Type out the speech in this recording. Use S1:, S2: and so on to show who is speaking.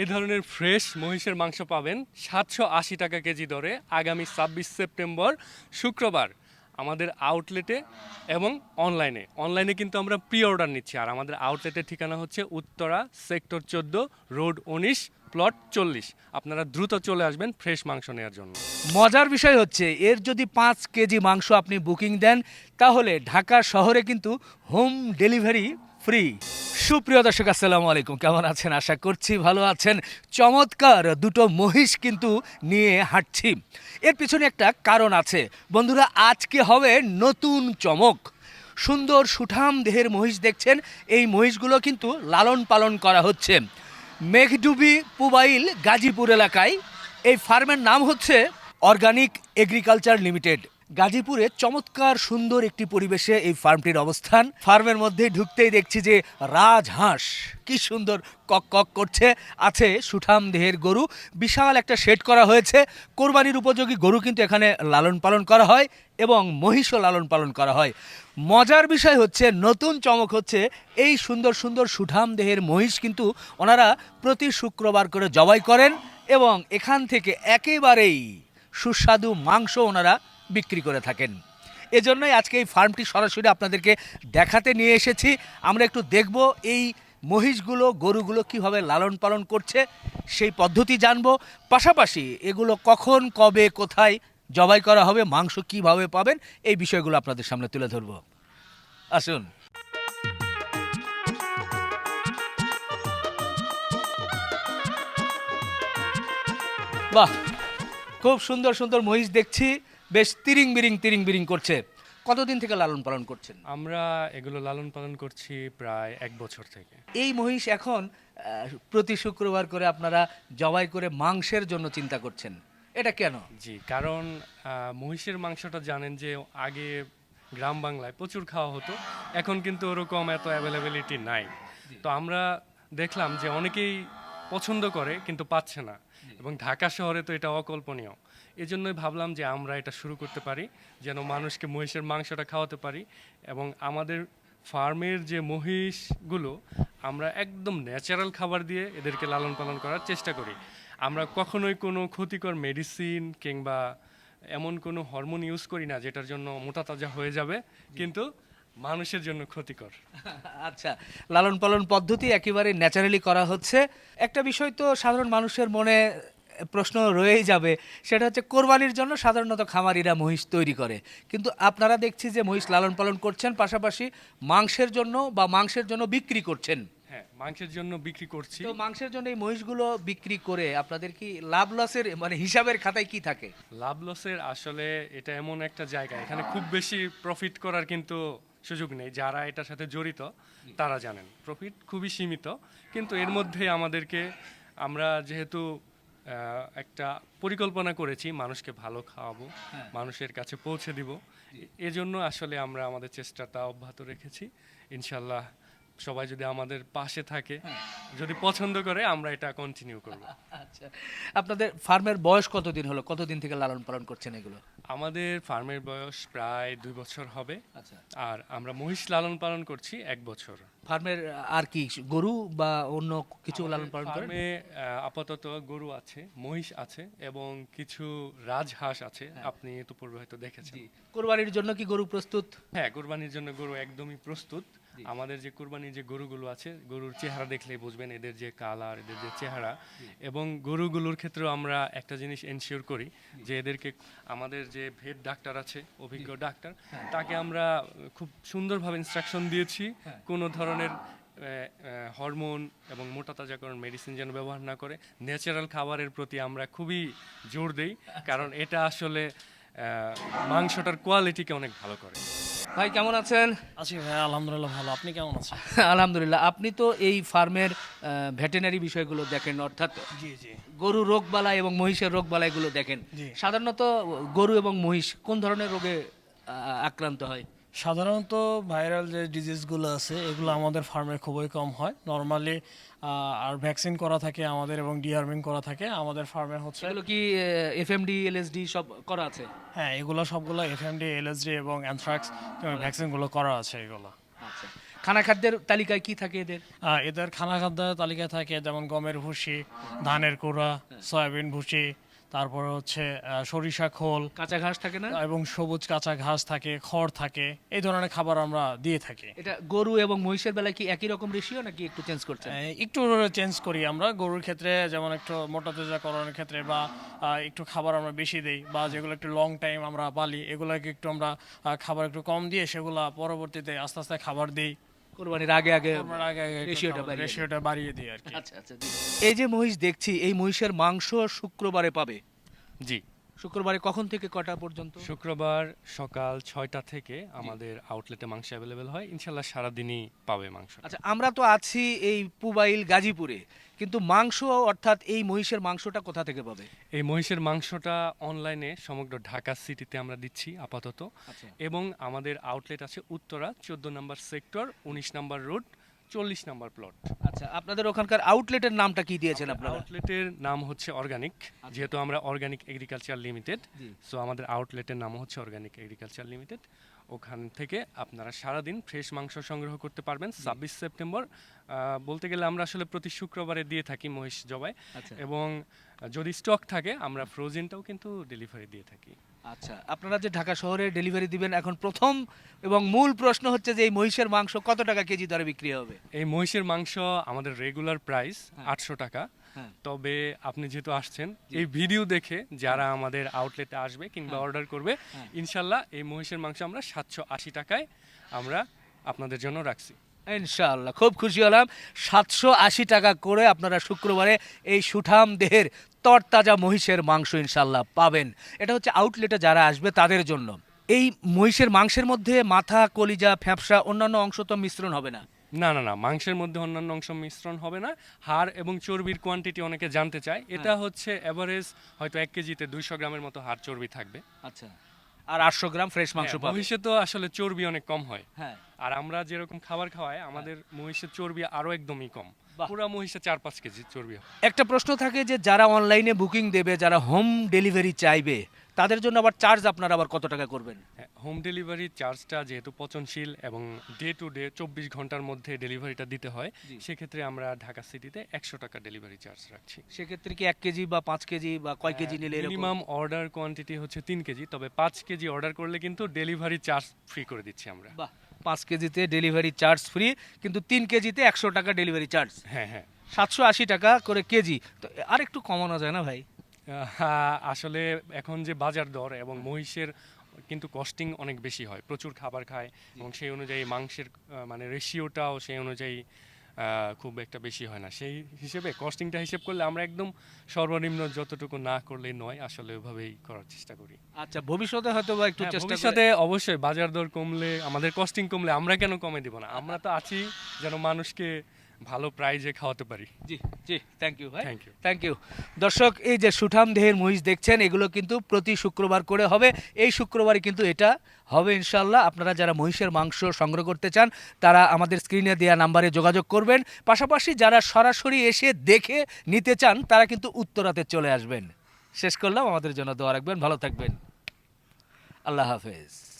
S1: এই ধরনের ফ্রেশ মহিষের মাংস পাবেন সাতশো আশি টাকা কেজি দরে আগামী ছাব্বিশ সেপ্টেম্বর শুক্রবার আমাদের আউটলেটে এবং অনলাইনে। অনলাইনে কিন্তু আমরা প্রি অর্ডার নিচ্ছি। আর আমাদের আউটলেটের ঠিকানা হচ্ছে উত্তরা, সেক্টর চোদ্দ, রোড উনিশ, প্লট চল্লিশ। আপনারা দ্রুত চলে আসবেন ফ্রেশ মাংস নেওয়ার জন্য।
S2: মজার বিষয় হচ্ছে, এর যদি পাঁচ কেজি মাংস আপনি বুকিং দেন, তাহলে ঢাকা শহরে কিন্তু হোম ডেলিভারি ফ্রি সুপ্রিয় দর্শক, আসসালামু আলাইকুম। কেমন আছেন? আশা করছি ভালো আছেন। চমৎকার দুটো মহিষ কিন্তু নিয়ে হাঁটছি। এর পিছনে একটা কারণ আছে। বন্ধুরা, আজকে হবে নতুন চমক। সুন্দর সুঠাম দেহের মহিষ দেখছেন। এই মহিষগুলো কিন্তু লালন পালন করা হচ্ছে। মেঘডুবি পুবাইল, গাজীপুর এলাকায়। এই ফার্মের নাম হচ্ছে অর্গানিক এগ্রিকালচার লিমিটেড। গাজীপুরে চমৎকার সুন্দর একটি পরিবেশে এই ফার্মটির অবস্থান। ফার্মের মধ্যে ঢুকতেই দেখছি যে রাজহাঁস কি সুন্দর কক কক করছে। আছে সুঠাম দেহের গরু, বিশাল একটা শেড করা হয়েছে। কোরবানির উপযোগী গরু কিন্তু এখানে লালন পালন করা হয় এবং মহিষও লালন পালন করা হয়। মজার বিষয় হচ্ছে, নতুন চমক হচ্ছে, এই সুন্দর সুন্দর সুঠাম দেহের মহিষ কিন্তু ওনারা প্রতি শুক্রবার করে জবাই করেন এবং এখান থেকে একেবারেই সুস্বাদু মাংস ওনারা বিক্রি করে থাকেন। এজন্যই আজকে এই ফার্মটি সরাসরি আপনাদেরকে দেখাতে নিয়ে এসেছি। আমরা একটু দেখব এই মহিষগুলো, গরুগুলো কীভাবে লালন পালন করছে, সেই পদ্ধতি জানব। পাশাপাশি এগুলো কখন, কবে, কোথায় জবাই করা হবে, মাংস কীভাবে পাবেন, এই বিষয়গুলো আপনাদের সামনে তুলে ধরবো। আসুন। বাহ! খুব সুন্দর সুন্দর মহিষ দেখছি। বেশ তিরিং বিরিং তিরিং বিরিং করছে। কতদিন থেকে লালন পালন করছেন?
S1: আমরা এগুলো লালন পালন করছি প্রায় এক বছর থেকে।
S2: এই মহিষ এখন প্রতি শুক্রবার করে আপনারা জবাই করে মাংসের জন্য চিন্তা করছেন। এটা কেন?
S1: জি কারণ মহিষের মাংসটা জানেন যে আগে গ্রাম বাংলায় প্রচুর খাওয়া হতো এখন কিন্তু ওরকম এত অ্যাভেলেবিলিটি নাই। তো আমরা দেখলাম যে অনেকেই পছন্দ করে কিন্তু পাচ্ছে না। এবং ঢাকা শহরে তো এটা অকল্পনীয়। এজন্যই ভাবলাম যে আমরা এটা শুরু করতে পারি যেন মানুষকে মহিষের মাংসটা খাওয়াতে পারি এবং আমাদের ফার্মের যে মহিষগুলো আমরা একদম ন্যাচারাল খাবার দিয়ে এদেরকে লালন পালন করার চেষ্টা করি। আমরা কখনোই কোনো ক্ষতিকর মেডিসিন কিংবা এমন কোনো হরমোন ইউজ করি না যেটার জন্য মোটা তাজা হয়ে যাবে কিন্তু মানুষের জন্য ক্ষতিকর।
S2: আচ্ছা লালন পালন পদ্ধতি একেবারে ন্যাচারালি করা হচ্ছে। একটা বিষয় তো সাধারণ মানুষের মনে প্রশ্ন রয়েই যাবে সেটা হচ্ছে কোরবানির জন্য সাধারণত খামারিরা মহিষ তৈরি করে। কিন্তু আপনারা দেখছি যে মহিষ লালন পালন করছেন পাশাপাশি মাংসের জন্য বা মাংসের জন্য বিক্রি করছেন।
S1: হ্যাঁ মাংসের জন্য বিক্রি করছি।
S2: তো মাংসের জন্য এই মহিষগুলো বিক্রি করে আপনাদের কি লাভ লসের মানে হিসাবের খাতায় কি থাকে?
S1: লাভ লসের আসলে এটা এমন একটা জায়গা এখানে খুব বেশি প্রফিট করার কিন্তু সুযোগ নেই যারা এটার সাথে জড়িত তারা জানেন। প্রফিট খুবই সীমিত কিন্তু এর মধ্যে আমাদেরকে আমরা যেহেতু একটা পরিকল্পনা করেছি মানুষকে ভালো খাওয়াবো মানুষের কাছে পৌঁছে দিব। এজন্য আসলে আমরা আমাদের চেষ্টাটা অব্যাহত রেখেছি। ইনশাল্লাহ সবাই যদি আমাদের পাশে থাকে যদি পছন্দ করে আমরা এটা কন্টিনিউ করব।
S2: আচ্ছা। আপনাদের ফার্মের বয়স কতদিন হলো? কতদিন থেকে লালন পালন করছেন এগুলো?
S1: আমাদের ফার্মের বয়স প্রায় দুই বছর হবে।
S2: আচ্ছা।
S1: আর আমরা মহিষ লালন পালন করছি এক বছর।
S2: ফার্মের আর কি গরু বা অন্য কিছু লালন পালন করেন?
S1: আপাতত গরু আছে মহিষ আছে এবং কিছু রাজহাঁস আছে। আপনি তো পূর্বে হয়তো দেখেছেন।
S2: কোরবানির জন্য কি গরু প্রস্তুত?
S1: হ্যাঁ কোরবানির জন্য গরু একদমই প্রস্তুত। আমাদের যে কোরবানির যে গরুগুলো আছে গরুর চেহারা দেখলেই বুঝবেন এদের যে কালার এদের যে চেহারা। এবং গরুগুলোর ক্ষেত্রেও আমরা একটা জিনিস এনশিওর করি যে এদেরকে আমাদের যে ভেট ডাক্তার আছে অভিজ্ঞ ডাক্তার তাকে আমরা খুব সুন্দরভাবে ইনস্ট্রাকশন দিয়েছি। কোনো ধরনের হরমোন এবং মোটা তাজাকরণ মেডিসিন যেন ব্যবহার না করে ন্যাচারাল খাবারের প্রতি আমরা খুবই জোর দেই। কারণ এটা আসলে মাংসটার কোয়ালিটিকে অনেক ভালো করে।
S2: ভাই কেমন আছেন?
S3: আছি ভাই আলহামদুলিল্লাহ ভালো। আপনি কেমন আছেন?
S2: আলহামদুলিল্লাহ। আপনি তো এই ফার্মের ভেটেনারি বিষয়গুলো দেখেন অর্থাৎ
S3: জি জি।
S2: গরু রোগবালাই এবং মহিষের রোগবালাইগুলো দেখেন। সাধারণত গরু এবং মহিষ কোন ধরনের রোগে আক্রান্ত হয়?
S3: সাধারণত ভাইরাল যে ডিজিজগুলো আছে এগুলো আমাদের ফার্মে খুবই কম হয়। নর্মালি আর ভ্যাকসিন করা থাকে আমাদের এবং ডিআরমিং করা থাকে আমাদের ফার্মে হচ্ছে
S2: সেগুলো কি এফএমডি এলএসডি সব করা আছে?
S3: হ্যাঁ এগুলো সবগুলো এফএমডি এলএসডি এবং অ্যানথ্রাক্স ভ্যাকসিনগুলো করা আছে এগুলো।
S2: আচ্ছা। খানা খাদ্যের তালিকায় কি থাকে এদের?
S3: এদের খানা খাদ্যের তালিকায় থাকে যেমন গমের ভুসি ধানের কুড়া সয়াবিন ভুসি তারপরে হচ্ছে সরিষা খোল।
S2: কাঁচা ঘাস থাকে না?
S3: এবং সবুজ কাঁচা ঘাস থাকে খড় থাকে এই ধরনের খাবার আমরা দিয়ে থাকি।
S2: এটা গরু এবং মহিষের বেলায় কি একই রকম রেশিও নাকি একটু চেঞ্জ করছেন?
S3: আহ, একটু চেঞ্জ করি আমরা। গরুর ক্ষেত্রে যেমন একটু মোটা তেজা করানোর ক্ষেত্রে বা একটু খাবার আমরা বেশি দেই বা যেগুলো একটু লং টাইম আমরা পালি এগুলোকে একটু আমরা খাবার একটু কম দিয়ে সেগুলো পরবর্তীতে আস্তে আস্তে খাবার দিই।
S2: কোরবানির আগে আগে
S3: আমরা আগে আগে একটু
S2: রেশিওটা
S3: খাবার-
S2: বাড়িয়ে দিই।
S3: রেশিওটা বাড়িয়ে দিই আর কি।
S2: আচ্ছা আচ্ছা এই যে মহিষ দেখছি এই মহিষের মাংস শুক্রবারে পাবে?
S1: জি।
S2: শুক্রবারে কখন থেকে কটা পর্যন্ত?
S1: শুক্রবার সকাল ছয়টা থেকে আমাদের আউটলেটে মাংস অ্যাভেলেবেল হয়। ইনশাল্লাহ সারাদিনই পাবে মাংস।
S2: আচ্ছা আমরা তো আছি এই পুবাইল গাজীপুরে কিন্তু মাংস অর্থাৎ এই মহিষের মাংসটা কোথা থেকে পাবে?
S1: এই মহিষের মাংসটা অনলাইনে সমগ্র ঢাকা সিটিতে আমরা দিচ্ছি আপাতত।
S2: আচ্ছা।
S1: এবং আমাদের আউটলেট আছে উত্তরা চোদ্দ নম্বর সেক্টর উনিশ নম্বর রোড চল্লিশ নম্বর প্লট
S2: আচ্ছা আপনাদের ওখানকার আউটলেটের নামটা কি দিয়েছেন আপনারা?
S1: আউটলেটের নাম হচ্ছে অর্গানিক যেহেতু আমরা অর্গানিক এগ্রিকালচার লিমিটেড সো আমাদের আউটলেটের নাম হচ্ছে অর্গানিক এগ্রিকালচার লিমিটেড ওখান থেকে আপনারা সারাদিন ফ্রেশ মাংস সংগ্রহ করতে পারবেন ছাব্বিশ সেপ্টেম্বর। বলতে গেলে আমরা আসলে প্রতি শুক্রবারে দিয়ে থাকি মহিষ জবাই
S2: আচ্ছা।
S1: এবং যদি স্টক থাকে আমরা ফ্রোজেনটাও কিন্তু ডেলিভারি দিয়ে থাকি।
S2: আচ্ছা আপনারা যে ঢাকা শহরে ডেলিভারি দিবেন এখন প্রথম এবং মূল প্রশ্ন হচ্ছে যে এই মহিষের মাংস কত টাকা কেজি দরে বিক্রি হবে
S1: এই মহিষের মাংস আমাদের রেগুলার প্রাইস
S2: হ্যাঁ।
S1: আটশো টাকা
S2: হ্যাঁ।
S1: তবে আপনি যেহেতু আসছেন এই ভিডিও দেখে যারা আমাদের আউটলেটে আসবে কিংবা
S2: হ্যাঁ।
S1: অর্ডার করবে ইনশাল্লাহ এই মহিষের মাংস আমরা সাতশো আশি টাকায় আমরা আপনাদের জন্য রাখছি
S2: ইনশাআল্লাহ। খুব খুশি হলাম। সাতশো আশি টাকা করে আপনারা শুক্রবারে এই সুঠাম দেহের তরতাজা মহিষের মাংস ইনশাল্লাহ পাবেন। এটা হচ্ছে আউটলেটে যারা আসবে তাদের জন্য। এই মহিষের মাংসের মধ্যে মাথা কলিজা ফ্যাপসা অন্যান্য অংশ তো মিশ্রণ হবে না?
S1: না না না মাংসের মধ্যে অন্যান্য অংশ মিশ্রণ হবে না। হাড় এবং চর্বির কোয়ান্টিটি অনেকে জানতে চায়। এটা
S2: হ্যাঁ।
S1: হচ্ছে এভারেজ হয়তো এক কেজিতে দুইশো গ্রামের মতো হাড় চর্বি থাকবে।
S2: আচ্ছা। আর আটশো গ্রাম ফ্রেশ মাংস
S1: হ্যাঁ,
S2: পাবে।
S1: মহিষে তো আসলে চর্বি অনেক কম হয়।
S2: হ্যাঁ।
S1: আর আমরা যেরকম খাবার খাওয়াই আমাদের মহিষের চর্বি আরও একদমই কম।
S2: পুরো
S1: পুরা মহিষে চার পাঁচ কেজি চর্বি
S2: একটা প্রশ্ন থাকে যে যারা অনলাইনে বুকিং দেবে যারা হোম ডেলিভারি চাইবে তাদের জন্য আবার চার্জ আপনারা আবার কত টাকা করবেন?
S1: হোম ডেলিভারি চার্জটা যেহেতু পচনশীল এবং ডে টু ডে চব্বিশ ঘণ্টার মধ্যে ডেলিভারিটা দিতে হয় সেক্ষেত্রে আমরা ঢাকা সিটিতে একশো টাকা ডেলিভারি চার্জ রাখছি।
S2: সেক্ষেত্রে কি এক কেজি বা পাঁচ কেজি বা কয় কেজি নিলে
S1: মিনিমাম অর্ডার কোয়ান্টিটি হচ্ছে তিন কেজি তবে পাঁচ কেজি অর্ডার করলে কিন্তু ডেলিভারি চার্জ ফ্রি করে দিচ্ছি আমরা।
S2: বাহ পাঁচ কেজিতে ডেলিভারি চার্জ ফ্রি কিন্তু তিন কেজিতে একশো টাকা ডেলিভারি চার্জ
S1: হ্যাঁ হ্যাঁ।
S2: সাতশো আশি টাকা করে কেজি। তো আর একটু কমানো যায় না ভাই?
S1: আসলে এখন যে বাজার দর এবং মহিষের কিন্তু কস্টিং অনেক বেশি হয়। প্রচুর খাবার খায় এবং সেই অনুযায়ী মাংসের মানে রেশিওটাও সেই অনুযায়ী খুব একটা বেশি হয় না। সেই হিসেবে কস্টিংটা হিসেব করলে আমরা একদম সর্বনিম্ন যতটুকু না করলে নয় আসলে ওইভাবেই করার চেষ্টা করি।
S2: আচ্ছা ভবিষ্যতে হয়তো বা একটু
S1: হ্যাঁ,
S2: চেষ্টা
S1: ভবিষ্যতে অবশ্যই বাজার দর কমলে আমাদের কস্টিং কমলে আমরা কেন কমে দিব না? আমরা তো আছি যেন মানুষকে ভালো প্রাইজে খাওয়াতে পারি।
S2: জি জি থ্যাংক ইউ ভাই।
S1: Thank you.
S2: থ্যাংক ইউ দর্শক এই যে সুঠাম দেহের মহিষ দেখছেন এগুলো কিন্তু প্রতি শুক্রবার করে হবে। এই শুক্রবারে কিন্তু এটা হবে ইনশাল্লাহ আপনারা যারা মহিষের মাংস সংগ্রহ করতে চান তারা আমাদের স্ক্রিনে দেওয়া নাম্বারে যোগাযোগ করবেন। পাশাপাশি যারা সরাসরি এসে দেখে নিতে চান তারা কিন্তু উত্তরাতে চলে আসবেন। শেষ করলাম। আমাদের জন্য দোয়া রাখবেন। ভালো থাকবেন। আল্লাহ হাফেজ।